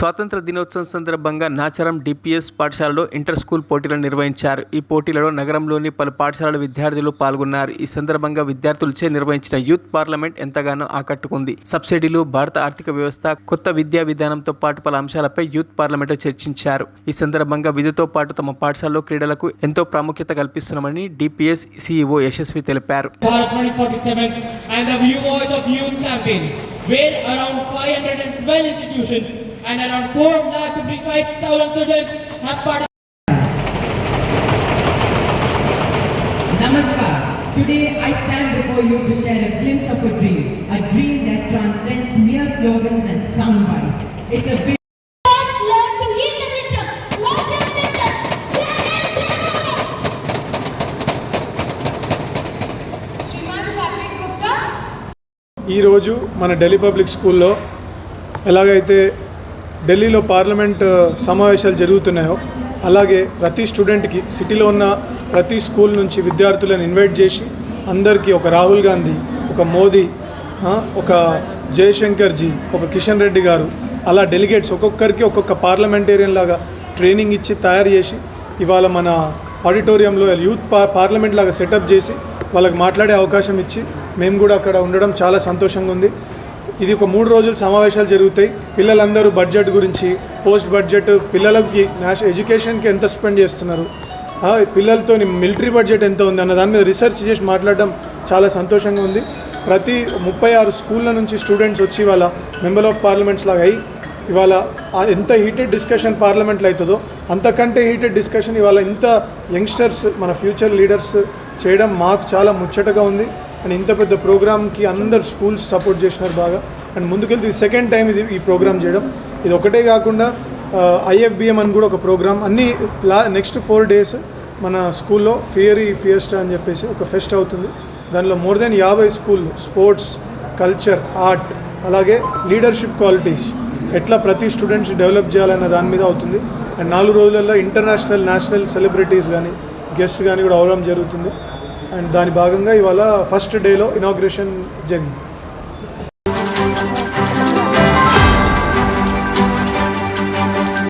స్వాతంత్ర దినోత్సవం సందర్భంగా నాచారం డిపిఎస్ పాఠశాలలో ఇంటర్ స్కూల్ పోటీలను నిర్వహించారు. ఈ పోటీలలో నగరంలోని పలు పాఠశాలల విద్యార్థులు పాల్గొన్నారు. ఈ సందర్భంగా విద్యార్థులచే నిర్వహించిన యూత్ పార్లమెంట్ ఎంతగానో ఆకట్టుకుంది. సబ్సిడీలు భారత ఆర్థిక వ్యవస్థ కొత్త విద్యా విధానంతో పాటు పలు అంశాలపై యూత్ పార్లమెంట్ చర్చించారు. ఈ సందర్భంగా విధితో పాటు తమ పాఠశాలలో క్రీడలకు ఎంతో ప్రాముఖ్యత కల్పిస్తున్నామని డిపిఎస్ సిఇఓ యశస్వి తెలిపారు. Where around 512 institutions. And around 4,55,000 students have participated. Namaskar. Today I stand before you to share a glimpse of a dream, a dream that transcends mere slogans and sound bites. It's a big. ఈరోజు మన Delhi public స్కూల్లో ఎలాగైతే ఢిల్లీలో parliament సమావేశాలు జరుగుతున్నాయో అలాగే ప్రతి స్టూడెంట్కి సిటీలో ఉన్న ప్రతి స్కూల్ నుంచి విద్యార్థులను ఇన్వైట్ చేసి అందరికీ ఒక రాహుల్ గాంధీ ఒక మోదీ ఒక జయశంకర్ జీ ఒక కిషన్ రెడ్డి గారు అలా డెలిగేట్స్ ఒక్కొక్కరికి ఒక్కొక్క పార్లమెంటేరియన్ లాగా ట్రైనింగ్ ఇచ్చి తయారు చేసి ఇవాళ మన ఆడిటోరియంలో యూత్ పా పార్లమెంట్ లాగా సెటప్ చేసి వాళ్ళకి మాట్లాడే అవకాశం ఇచ్చి మేము కూడా అక్కడ ఉండడం చాలా సంతోషంగా ఉంది. ఇది ఒక మూడు రోజులు సమావేశాలు జరుగుతాయి. పిల్లలందరూ బడ్జెట్ గురించి పోస్ట్ బడ్జెట్ పిల్లలకి నేషనల్ ఎడ్యుకేషన్కి ఎంత స్పెండ్ చేస్తున్నారు? పిల్లలతో మిలిటరీ బడ్జెట్ ఎంత ఉంది అన్న దాని మీద రీసెర్చ్ చేసి మాట్లాడడం చాలా సంతోషంగా ఉంది. ప్రతి ముప్పై ఆరు స్కూళ్ళ నుంచి స్టూడెంట్స్ వచ్చి ఇవాళ మెంబర్ ఆఫ్ పార్లమెంట్స్ లాగా అయ్యి ఇవాళ ఎంత హీటెడ్ డిస్కషన్ పార్లమెంట్లో అవుతుందో అంతకంటే హీటెడ్ డిస్కషన్ ఇవాళ ఇంత యంగ్స్టర్స్ మన ఫ్యూచర్ లీడర్స్ చేయడం మాకు చాలా ముచ్చటగా ఉంది. అండ్ ఇంత పెద్ద ప్రోగ్రామ్కి అందరు స్కూల్స్ సపోర్ట్ చేసినారు బాగా. అండ్ ముందుకెళ్తే ఇది సెకండ్ టైం ఇది ఈ ప్రోగ్రామ్ చేయడం. ఇది ఒకటే కాకుండా ఐఎఫ్బిఎం అని కూడా ఒక ప్రోగ్రామ్. అన్ని లా నెక్స్ట్ ఫోర్ డేస్ మన స్కూల్లో ఫియరీ ఫియస్టా అని చెప్పేసి ఒక ఫెస్ట్ అవుతుంది. దానిలో మోర్ దెన్ యాభై స్కూల్ స్పోర్ట్స్ కల్చర్ ఆర్ట్ అలాగే లీడర్షిప్ క్వాలిటీస్ ఎట్లా ప్రతి స్టూడెంట్స్ డెవలప్ చేయాలన్న దాని మీద అవుతుంది. అండ్ నాలుగు రోజులలో ఇంటర్నేషనల్ నేషనల్ సెలబ్రిటీస్ కానీ గెస్ట్ కానీ కూడా అవడం జరుగుతుంది. అండ్ దాని భాగంగా ఇవాళ ఫస్ట్ డేలో ఇనాగ్రేషన్ జరిగింది.